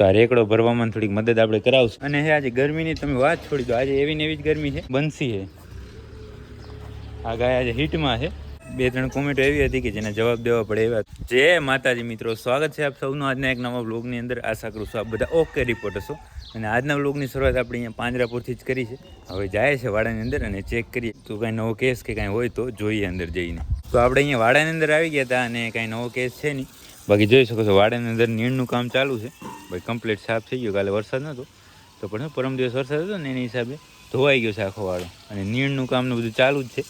તો આ રેકડો ભરવામાં થોડીક મદદ આપણે કરાવશું. અને હે, આજે ગરમીની તમે વાત છોડી દો. આજે એવી ને એવી જ ગરમી છે. બનસી છે આ ગાય આજે હિટમાં છે. બે ત્રણ કોમેન્ટો એવી હતી કે જેને જવાબ દેવા પડે એવા. જય માતાજી મિત્રો. સ્વાગત છે આપ સૌનું આજના એક નવા બ્લોગની અંદર. આશા કરું છું આપ બધા ઓકે રિપોર્ટ હશો અને આજના બ્લોગની શરૂઆત આપણે અહીંયા પાંજરાપુરથી જ કરી છે. હવે જાય છે વાડાની અંદર અને ચેક કરીએ. તો કાંઈ નવો કેસ કે કાંઈ હોય તો જોઈએ અંદર જઈને. તો આપણે અહીંયા વાડાની અંદર આવી ગયા હતા અને કાંઈ નવો કેસ છે નહીં. બાકી જોઈ શકો છો વાડાની અંદર નીણનું કામ ચાલુ છે. ભાઈ કમ્પ્લીટ સાફ થઈ ગયું. કાલે વરસાદ નહોતો તો પણ પરમ દિવસ વરસાદ હતો ને, એની હિસાબે ધોવાઈ ગયો છે આખો વાળો અને નીણનું કામનું બધું ચાલુ જ છે.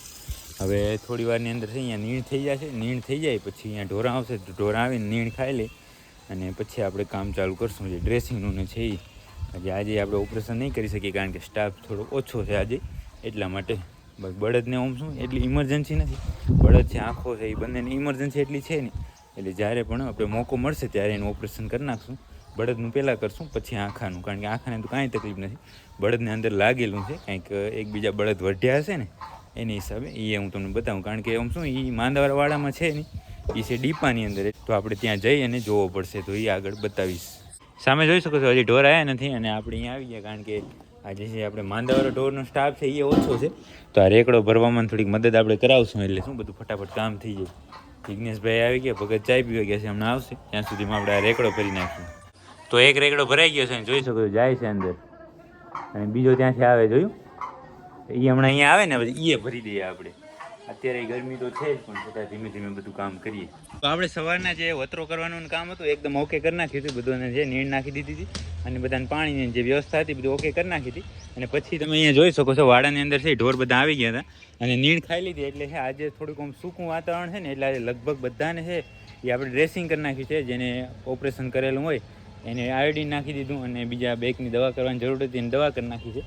હવે થોડી વારની અંદર અહીંયા નીણ થઈ જશે. નીણ થઈ જાય, પછી અહીંયા ઢોરા આવશે. તો ઢોરા આવીને નીણ ખાઈ લે. અને પછી આપણે કામ ચાલુ કરશું. જે ડ્રેસિંગનું ને છે એ હજી આજે આપણે ઓપરેશન નહીં કરી શકીએ, કારણ કે સ્ટાફ થોડો ઓછો છે આજે. એટલા માટે બસ બળદને ઓમ શું, એટલી ઇમરજન્સી નથી. બળદ છે, આંખો છે એ બંનેની ઇમરજન્સી એટલી છે નહીં. એટલે જ્યારે પણ આપણે મોકો મળશે, ત્યારે એનું ઓપરેશન કરી નાખશું. બળદનું પહેલાં કરશું, પછી આંખાનું. કારણ કે આંખાને તો કાંઈ તકલીફ નથી. બળદને અંદર લાગેલું છે, કંઈક એકબીજા બળદ વઢ્યા હશે ને, એની હિસાબે એ હું તમને બતાવું. કારણ કે આમ શું એ માંદાવાળામાં છે ને એ છે ડીપાની અંદર. તો આપણે ત્યાં જઈ અને જોવો પડશે, તો એ આગળ બતાવીશ. સામે જોઈ શકો છો, હજી ઢોર આવ્યા નથી અને આપણે અહીંયા આવી ગયા. કારણ કે આજે જે આપણે માંદાવાળો ઢોરનો સ્ટાફ છે એ ઓછો છે. તો આ રેકડો ભરવામાં થોડીક મદદ આપણે કરાવશું, એટલે શું બધું ફટાફટ કામ થઈ જાય. જિજ્ઞેશભાઈ આવી ગયા, ભગત ચાય પીવા ગયા છે, હમણાં આવશે. ત્યાં સુધીમાં આપણે આ રેકડો ભરી નાખીશું. તો એક રેકડો ભરાઈ ગયો છે જોઈ શકો જાય છે અંદર. અને બીજો ત્યાંથી આવે, જોયું? એ હમણાં અહીંયા આવે ને, પછી એ ભરી દઈએ આપણે. અત્યારે ગરમી તો છે જ, પણ છતાં ધીમે ધીમે બધું કામ કરીએ. તો આપણે સવારના જે વતરો કરવાનું કામ હતું, એકદમ ઓકે કરી નાખ્યું હતું. બધાને જે નીણ નાખી દીધી હતી અને બધાને પાણીની જે વ્યવસ્થા હતી, બધું ઓકે કરી નાખી હતી. અને પછી તમે અહીંયા જોઈ શકો છો, વાડાની અંદર છે, ઢોર બધા આવી ગયા હતા. અને નીણ ખાઈ લીધી, એટલે છે, આજે થોડુંક આમ સૂકું વાતાવરણ છે ને, એટલે આજે લગભગ બધાને છે, એ આપણે ડ્રેસિંગ કરી નાખ્યું છે, જેને ઓપરેશન કરેલું હોય એને આયોડીન નાખી દીધું અને બીજા બેકની દવા કરવાની જરૂર હતી એને દવા કરી નાખી છે.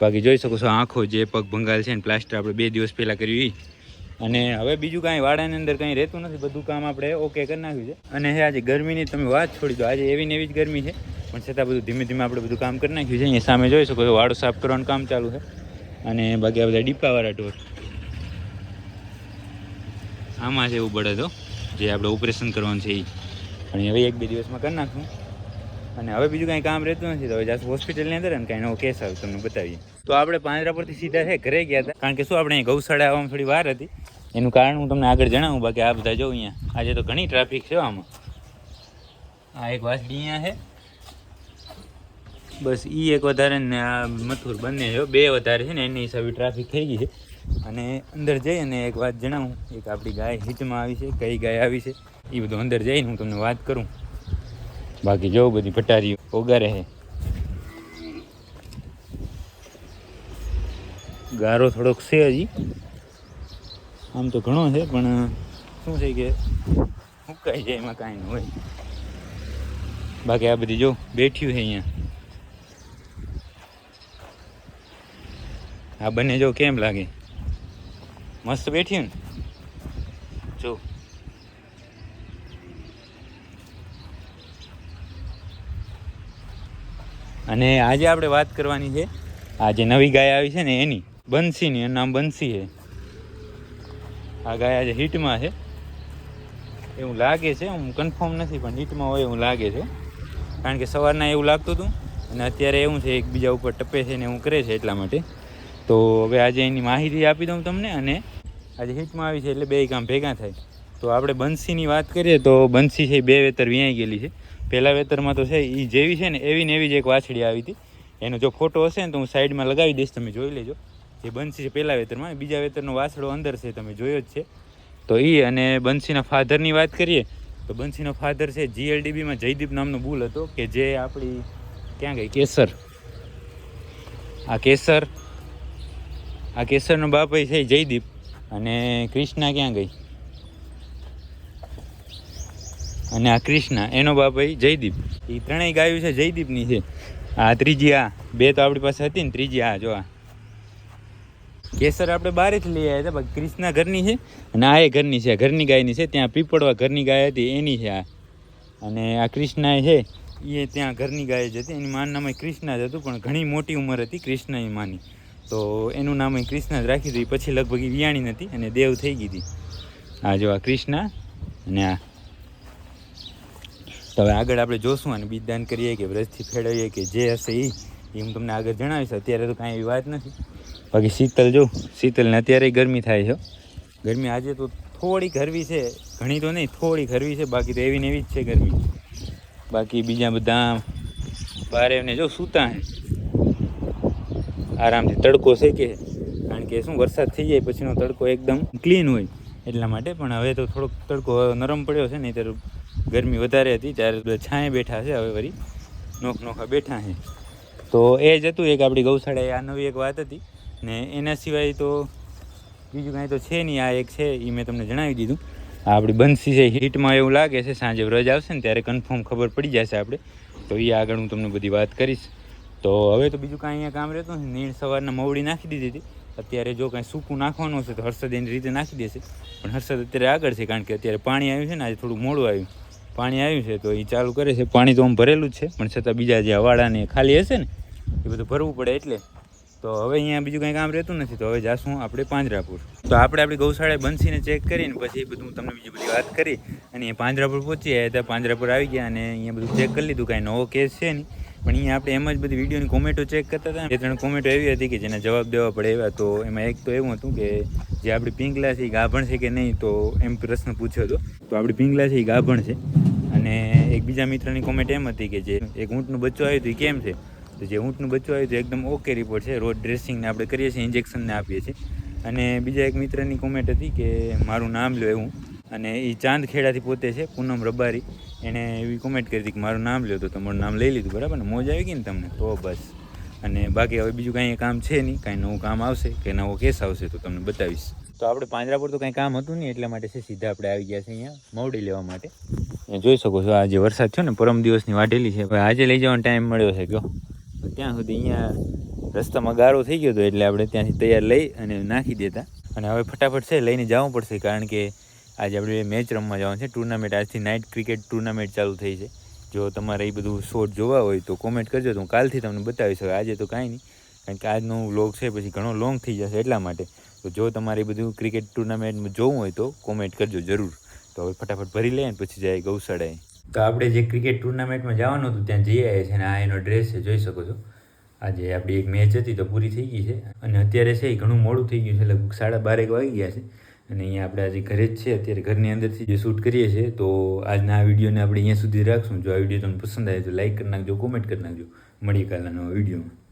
બાકી જોઈ શકો છો આંખો જે પગ ભંગાલ છે ને પ્લાસ્ટર આપણે બે દિવસ પહેલાં કર્યું એ અને હવે બીજું કાંઈ વાડાની અંદર કંઈ રહેતું નથી, બધું કામ આપણે ઓકે કરી નાખ્યું છે. અને આજે ગરમીની તમે વાત છોડી દો, આજે એવી ને એવી જ ગરમી છે. પણ છતાં બધું ધીમે ધીમે આપણે બધું કામ કરી નાખ્યું છે. અહીંયા સામે જોઈ શકો છો વાડો સાફ કરવાનું કામ ચાલુ છે. અને બાકી આ બધા ડીપાવાળા ઢોર. આમાં છે એવું બળદો જે આપણે ઓપરેશન કરવાનું છે એ અને હવે એક બે દિવસમાં કરી નાખશું. અને હવે બીજું કાંઈ કામ રહેતું નથી તો હવે જાસ્ટ હોસ્પિટલની અંદર અને કાંઈ નવો કેસ આવ્યો તમને બતાવીએ. તો આપણે પાંજરા પરથી સીધા છે, ઘરે ગયા હતા. કારણ કે શું, આપણે અહીં ગૌશાળા આવવામાં થોડી વાર હતી. એનું કારણ હું તમને આગળ જણાવું, બાકી આ બધા જો અહીંયા. આજે તો ઘણી ટ્રાફિક છે આમાં. આ એક વાસડી અહીંયા છે. બસ એ એક વધારે ને આ મથુર બંને જો, બે વધારે છે ને, એની હિસાબે ટ્રાફિક થઈ ગઈ છે. અને અંદર જઈ અને એક વાત જણાવું. એક આપણી ગાય હિચમાં આવી છે, કઈ ગાય આવી છે એ બધું અંદર જઈને હું તમને વાત કરું. બાકી જો બધી પટારીઓ ઓગારે છે ગારો થોડોક છે હજી. આમ તો ઘણો છે, પણ શું છે કે હુકાઈ જાય એમાં કાંઈ ન હોય. બાકી આ બધી જો બેઠ્યું છે અહીંયા. આ બંને જો કેમ લાગે? મસ્ત બેઠ્યું ને? જો. અને આજે આપણે વાત કરવાની છે, આ જે નવી ગાય આવી છે ને એની બંસીની એનું નામ બંસી છે. આ ગાય આજે હિટમાં છે. એવું લાગે છે, હું કન્ફર્મ નથી, પણ હિટમાં હોય એવું લાગે છે. કારણ કે સવારના એવું લાગતું હતું, અને અત્યારે એવું છે, એકબીજા ઉપર ટપે છે ને એવું કરે છે એટલા માટે. તો હવે આજે એની માહિતી આપી દઉં તમને, અને આજે હિટમાં આવી છે એટલે બે કામ ભેગા થાય. તો આપણે બંસીની વાત કરીએ, તો બંસી છે બે વેતર વ્યાઈ ગયેલી છે. પહેલા વેતરમાં તો છે એ જેવી છે ને એવી ને એવી જ એક વાછડી આવી હતી. એનો જો ફોટો હશે ને તો હું સાઈડમાં લગાવી દઈશ, તમે જોઈ લેજો. જે બંસી છે પહેલા વેતરમાં બીજા વેતરનો વાછડો અંદર છે, તમે જોયો જ છે. તો એ અને બંસીના ફાધરની વાત કરીએ, તો બંસીનો ફાધર છે જીએલડીબીમાં જયદીપ નામનો બુલ હતો કે જે આપણી, ક્યાં ગઈ? કેસર. આ કેસર, આ કેસરનો બાપ છે જયદીપ અને ક્રિષ્ના ક્યાં ગઈ? અને આ ક્રિષ્ના એનો બાપ જયદીપ. એ ત્રણેય ગાયું છે, જયદીપની છે. આ ત્રીજી આ, બે તો આપણી પાસે હતી ને, ત્રીજી આ, જો આ. કેસર આપણે બહારેથી લઈ આવ્યા હતા, બાકી ક્રિષ્ના ઘરની છે અને આ એ ઘરની છે ઘરની ગાયની છે. ત્યાં પીપળવા ઘરની ગાય હતી, એની છે આ. અને આ કૃષ્ણા છે એ ત્યાં ઘરની ગાય જ હતી. એની માનું નામ ક્રિષ્ના જ હતું, પણ ઘણી મોટી ઉંમર હતી કૃષ્ણની માની. તો એનું નામ કૃષ્ણા જ રાખી દીધું. પછી લગભગ વિયાણી નથી અને દેવ થઈ ગઈ હતી. આ જો આ ક્રિષ્ના અને આ તો હવે આગળ આપણે જોશું અને બીજદાન કરીએ કે વ્રજથી ફેરવીએ કે જે હશે એ હું તમને આગળ જણાવીશ. અત્યારે તો કાંઈ એવી વાત નથી. બાકી શીતલ જો, શીતલને અત્યારે ગરમી થાય છે. ગરમી આજે તો થોડી ગરવી છે. ઘણી તો નહીં, થોડી ગરવી છે. બાકી તો એવી ને એવી જ છે ગરમી. બાકી બીજા બધા બારે ને જો સૂતા આરામથી તડકો શેકે કારણ કે શું વરસાદ થઈ જાય પછીનો તડકો એકદમ ક્લીન હોય એટલા માટે. પણ હવે તો થોડોક તડકો નરમ પડ્યો છે નહીં ત્યારે ગરમી વધારે હતી ત્યારે છાંયે બેઠા છે હવે વળી નોખ નોખા બેઠા છે. તો એ જ હતું એક આપણી ગૌશાળાએ આ નવી એક વાત હતી ને એના સિવાય તો બીજું કાંઈ તો છે નહીં, આ એક છે એ મેં તમને જણાવી દીધું. આપણી બંસી છે, હીટમાં એવું લાગે છે, સાંજે વ્રજ આવશે ને ત્યારે કન્ફર્મ ખબર પડી જશે આપણે. તો એ આગળ હું તમને બધી વાત કરીશ. તો હવે તો બીજું કાંઈ અહીંયા કામ રહેતું નથી. નીણ સવારના મવડી નાખી દીધી હતી. અત્યારે જો કાંઈ સૂકું નાખવાનું હશે તો હર્ષદ એની રીતે નાખી દેશે. પણ હર્ષદ અત્યારે આગળ છે કારણ કે અત્યારે પાણી આવ્યું છે ને, આજે થોડું મોડું આવ્યું. પાણી આવ્યું છે, તો એ ચાલુ કરે છે. પાણી તો આમ ભરેલું જ છે, પણ છતાં બીજા જે હવાડાને ખાલી હશે ને, એ બધું ભરવું પડે એટલે. તો હવે અહીંયા બીજું કંઈ કામ રહેતું નથી, તો હવે જાશું આપણે પાંજરાપુર. તો આપણે આપણી ગૌશાળાએ બંસીને ચેક કરીને પછી એ બધું તમને બીજી બધી વાત કરી, અને એ પાંજરાપુર પહોંચી આવ્યા ત્યાં પાંજરાપુર આવી ગયા, અને અહીંયા બધું ચેક કરી લીધું, કાંઈ નવો કેસ છે નહીં. પણ અહીંયા આપણે એમ જ બધી વિડીયોની કોમેન્ટો ચેક કરતા હતા બે ત્રણ કોમેન્ટો એવી હતી કે જેને જવાબ દેવા પડે એવા. તો એમાં એક તો એવું હતું કે જે આપણી પિંગલા છે એ ગાભણ છે કે નહીં, તો એમ પ્રશ્ન પૂછ્યો હતો. તો આપણી પિંગલા છે એ ગાભણ છે. એક બીજા મિત્રની કોમેન્ટ એમ હતી કે જે એક ઊંટનું બચ્ચું આવ્યું હતું એ કેમ છે? તો જે ઊંટનું બચ્ચું આવ્યું હતું, એકદમ ઓકે રિપોર્ટ છે. રોજ ડ્રેસિંગને આપણે કરીએ છીએ ઇન્જેક્શનને આપીએ છીએ. અને બીજા એક મિત્રની કોમેન્ટ હતી કે મારું નામ લો એવું. અને એ ચાંદ ખેડાથી પોતે છે, પૂનમ રબારી. એણે એવી કોમેન્ટ કરી હતી કે મારું નામ લ્યો તો તમારું નામ લઈ લીધું, બરાબર ને? મોજ આવી ગઈ ને તમને? તો બસ. અને બાકી હવે બીજું કાંઈ કામ છે નહીં. કાંઈ નવું કામ આવશે કે નવો કેસ આવશે તો તમને બતાવીશ. તો આપણે પાંજરાપુર તો કાંઈ કામ હતું નહીં એટલા માટે છે સીધા આપણે આવી ગયા છે અહીંયા મવડી લેવા માટે. જોઈ શકો છો આ જે વરસાદ છે ને પરમ દિવસની વાઢેલી છે. હવે આજે લઈ જવાનો ટાઈમ મળ્યો છે કયો ત્યાં સુધી અહીંયા રસ્તામાં ગારો થઈ ગયો હતો એટલે આપણે ત્યાંથી તૈયાર લઈ અને નાખી દેતા. અને હવે ફટાફટ છે લઈને જવું પડશે કારણ કે આજે આપણે મેચ રમવા જવાનું છે. ટુર્નામેન્ટ આજથી નાઇટ ક્રિકેટ ટુર્નામેન્ટ ચાલુ થઈ છે. જો તમારે એ બધું શોર્ટ જોવા હોય તો કોમેન્ટ કરજો. તો હું કાલથી તમને બતાવી શકું આજે તો કાંઈ નહીં. કારણ કે આજનો વ્લોગ છે, પછી ઘણો લોંગ થઈ જશે એટલા માટે. તો જો તમારે એ બધું ક્રિકેટ ટુર્નામેન્ટમાં જોવું હોય તો કોમેન્ટ કરજો જરૂર. તો હવે ફટાફટ ભરી લઈએ ને પછી જાય ગૌશાળાએ. તો આપણે જે ક્રિકેટ ટુર્નામેન્ટમાં જવાનું હતું, ત્યાં જઈ આવ્યા છે અને આ એનો ડ્રેસ છે, જોઈ શકો છો. આજે આપણી એક મેચ હતી તો પૂરી થઈ ગઈ છે. અને અત્યારે છે એ ઘણું મોડું થઈ ગયું છે, લગભગ સાડા બારેક વાગી ગયા છે. અને અહીંયા આપણે આજે ઘરે જ છે અત્યારે ઘરની અંદરથી જે શૂટ કરીએ છીએ, તો આજના આ વિડીયોને આપણે અહીંયા સુધી રાખશું. જો આ વીડિયો તમને પસંદ આવે તો લાઈક કરી નાખજો કોમેન્ટ કરી નાખજો. મળીએ કાલના નવા વિડીયોમાં.